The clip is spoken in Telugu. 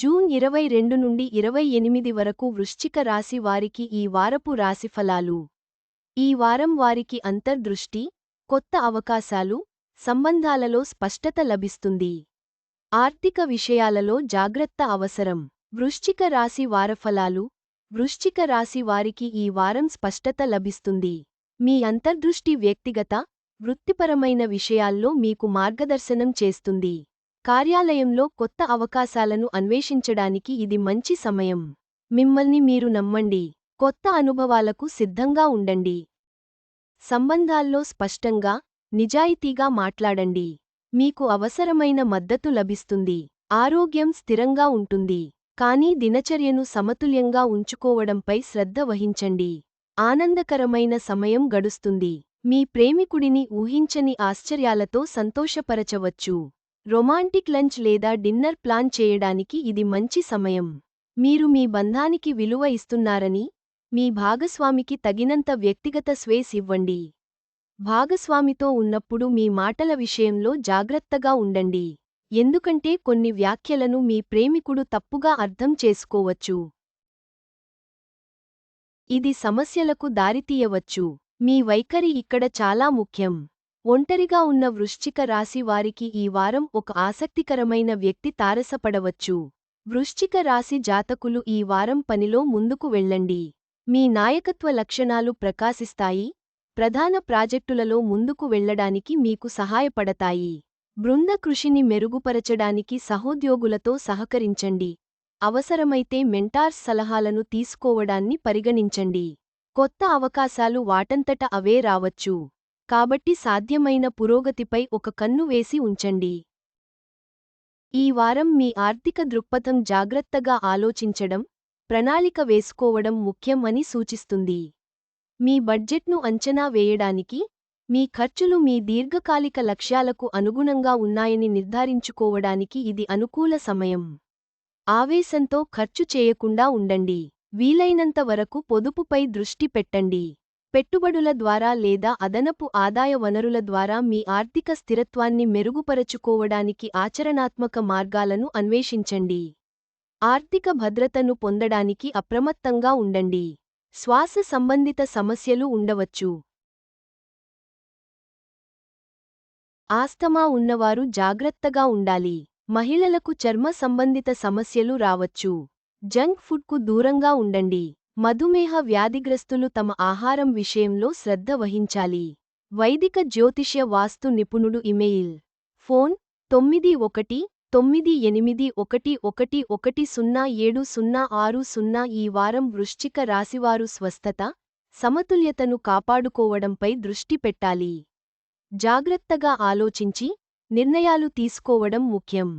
జూన్ ఇరవై రెండు నుండి ఇరవై ఎనిమిది వరకు వృశ్చిక రాశి వారికి ఈ వారపు రాశిఫలాలు ఈ వారం వారికి అంతర్దృష్టి కొత్త అవకాశాలు సంబంధాలలో స్పష్టత లభిస్తుంది. ఆర్థిక విషయాలలో జాగ్రత్త అవసరం. వృశ్చిక రాశి వారఫలాలు వృశ్చిక రాశి వారికి ఈ వారం స్పష్టత లభిస్తుంది. మీ అంతర్దృష్టి వ్యక్తిగత వృత్తిపరమైన విషయాల్లో మీకు మార్గదర్శనం చేస్తుంది. కార్యాలయంలో కొత్త అవకాశాలను అన్వేషించడానికి ఇది మంచి సమయం. మిమ్మల్ని మీరు నమ్మండి. కొత్త అనుభవాలకు సిద్ధంగా ఉండండి. సంబంధాల్లో స్పష్టంగా నిజాయితీగా మాట్లాడండి. మీకు అవసరమైన మద్దతు లభిస్తుంది. ఆరోగ్యం స్థిరంగా ఉంటుంది. కానీ దినచర్యను సమతుల్యంగా ఉంచుకోవడంపై శ్రద్ధ వహించండి. ఆనందకరమైన సమయం గడుస్తుంది. మీ ప్రేమికుడిని ఊహించని ఆశ్చర్యాలతో సంతోషపరచవచ్చు. రొమాంటిక్ లంచ్ లేదా డిన్నర్ ప్లాన్ చేయడానికి ఇది మంచి సమయం. మీరు మీ బంధానికి విలువ ఇస్తున్నారని మీ భాగస్వామికి తగినంత వ్యక్తిగత స్వేస్ ఇవ్వండి. భాగస్వామితో ఉన్నప్పుడు మీ మాటల విషయంలో జాగ్రత్తగా ఉండండి. ఎందుకంటే కొన్ని వ్యాఖ్యలను మీ ప్రేమికుడు తప్పుగా అర్థం చేసుకోవచ్చు. ఇది సమస్యలకు దారితీయవచ్చు. మీ వైఖరి ఇక్కడ చాలా ముఖ్యం. ఒంటరిగా ఉన్న వృశ్చిక రాశి వారికి ఈ వారం ఒక ఆసక్తికరమైన వ్యక్తి తారసపడవచ్చు. వృశ్చిక రాశి జాతకులు ఈ వారం పనిలో ముందుకు వెళ్ళండి. మీ నాయకత్వ లక్షణాలు ప్రకాశిస్తాయి. ప్రధాన ప్రాజెక్టులలో ముందుకు వెళ్ళడానికి మీకు సహాయపడతాయి. బృంద కృషిని మెరుగుపరచడానికి సహోద్యోగులతో సహకరించండి. అవసరమైతే మెంటార్స్ సలహాలను తీసుకోవడాన్ని పరిగణించండి. కొత్త అవకాశాలు వాటంతట అవే రావచ్చు. కాబట్టి సాధ్యమైన పురోగతిపై ఒక కన్ను వేసి ఉంచండి. ఈ వారం మీ ఆర్థిక దృక్పథం జాగ్రత్తగా ఆలోచించడం ప్రణాళిక వేసుకోవడం ముఖ్యం అని సూచిస్తుంది. మీ బడ్జెట్ను అంచనా వేయడానికి మీ ఖర్చులు మీ దీర్ఘకాలిక లక్ష్యాలకు అనుగుణంగా ఉన్నాయని నిర్ధారించుకోవడానికి ఇది అనుకూల సమయం. ఆవేశంతో ఖర్చు చేయకుండా ఉండండి. వీలైనంత వరకు పొదుపుపై దృష్టి పెట్టండి. పెట్టుబడుల ద్వారా లేదా అదనపు ఆదాయ వనరుల ద్వారా మీ ఆర్థిక స్థిరత్వాన్ని మెరుగుపరచుకోవడానికి ఆచరణాత్మక మార్గాలను అన్వేషించండి. ఆర్థిక భద్రతను పొందడానికి అప్రమత్తంగా ఉండండి. శ్వాస సంబంధిత సమస్యలు ఉండవచ్చు. ఆస్తమా ఉన్నవారు జాగ్రత్తగా ఉండాలి. మహిళలకు చర్మ సంబంధిత సమస్యలు రావచ్చు. జంక్ ఫుడ్కు దూరంగా ఉండండి. మధుమేహ వ్యాధిగ్రస్తులు తమ ఆహారం విషయంలో శ్రద్ధ వహించాలి. వైదిక జ్యోతిష్య వాస్తు నిపుణుడు ఇమెయిల్. ఫోన్ తొమ్మిది ఒకటి తొమ్మిది ఎనిమిది ఒకటి ఒకటి ఒకటి సున్నా ఏడు సున్నా ఆరు సున్నా ఈ వారం వృశ్చిక రాశివారు స్వస్థత సమతుల్యతను కాపాడుకోవడంపై దృష్టి పెట్టాలి. జాగ్రత్తగా ఆలోచించి నిర్ణయాలు తీసుకోవడం ముఖ్యం.